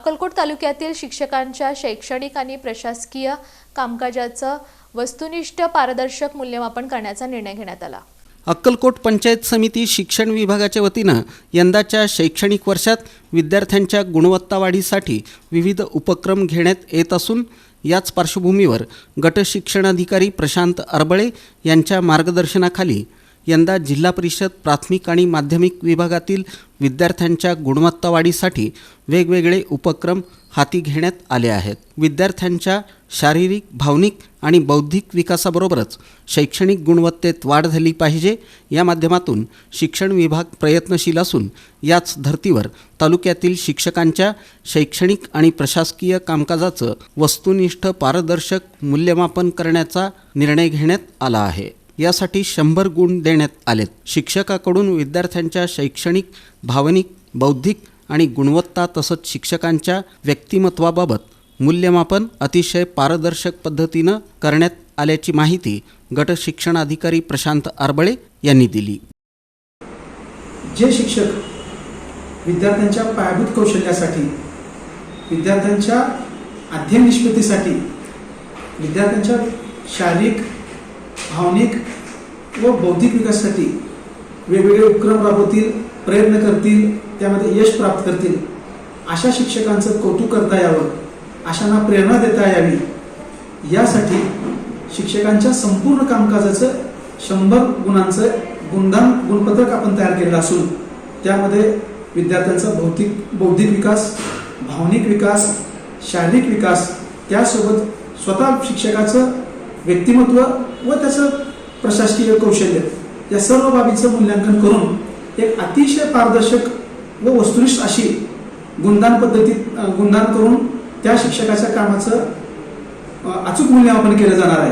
अक्कलकोट तालुक्यातील शिक्षकांच्या शैक्षणिक आणि प्रशासकीय कामकाजाचं वस्तुनिष्ठ पारदर्शक मूल्यमापन करण्याचा निर्णय घेण्यात आला. अक्कलकोट पंचायत समिती शिक्षण विभागाच्या वतीनं यंदाच्या शैक्षणिक वर्षात विद्यार्थ्यांच्या गुणवत्ता वाढीसाठी विविध उपक्रम घेण्यात येत असून याच पार्श्वभूमीवर गट शिक्षणाधिकारी प्रशांत अरबळे यांच्या मार्गदर्शनाखाली यंदा जिल्हा परिषद प्राथमिक आणि माध्यमिक विभागातील विद्यार्थ्यांच्या गुणवत्ता वाढीसाठी वेगवेगळे उपक्रम हाती घेण्यात आले आहेत. विद्यार्थ्यांच्या शारीरिक भावनिक आणि बौद्धिक विकासाबरोबरच शैक्षणिक गुणवत्तेत वाढ झाली पाहिजे या माध्यमातून शिक्षण विभाग प्रयत्नशील असून याच धर्तीवर तालुक्यातील शिक्षकांच्या शैक्षणिक आणि प्रशासकीय कामकाजाचं वस्तुनिष्ठ पारदर्शक मूल्यमापन करण्याचा निर्णय घेण्यात आला आहे. यासाठी शंभर गुण देण्यात आलेत. शिक्षकाकडून विद्यार्थ्यांच्या शैक्षणिक भावनिक बौद्धिक आणि गुणवत्ता तसंच शिक्षकांच्या व्यक्तिमत्वाबाबत मूल्यमापन अतिशय पारदर्शक पद्धतीनं करण्यात आल्याची माहिती गट शिक्षणाधिकारी प्रशांत आरबळे यांनी दिली. जे शिक्षक विद्यार्थ्यांच्या पायाभूत कौशल्यासाठी विद्यार्थ्यांच्या अध्ययन निष्पत्तीसाठी विद्यार्थ्यांच्या शारीरिक भावनिक व बौद्धिक विकासासाठी वेगवेगळे उपक्रम राबवतील प्रयत्न करतील त्यामध्ये यश प्राप्त करतील. अशा शिक्षकांचं कौतुक करता यावं अशांना प्रेरणा देता यावी. यासाठी शिक्षकांच्या संपूर्ण कामकाजाचं शंभर गुणांचं गुणदान गुणपत्रक आपण तयार केलेलं असून त्यामध्ये विद्यार्थ्यांचा भौतिक बौद्धिक विकास भावनिक विकास शारीरिक विकास त्यासोबत स्वतः शिक्षकाचं व्यक्तिमत्व व त्याचं प्रशासकीय कौशल्य या सर्व बाबीचं मूल्यांकन करून एक अतिशय पारदर्शक व वस्तुनिष्ठ अशी गुणदान पद्धतीत गुणदान करून त्या शिक्षकाच्या कामाचं अचूक मूल्यमापन केलं जाणार आहे.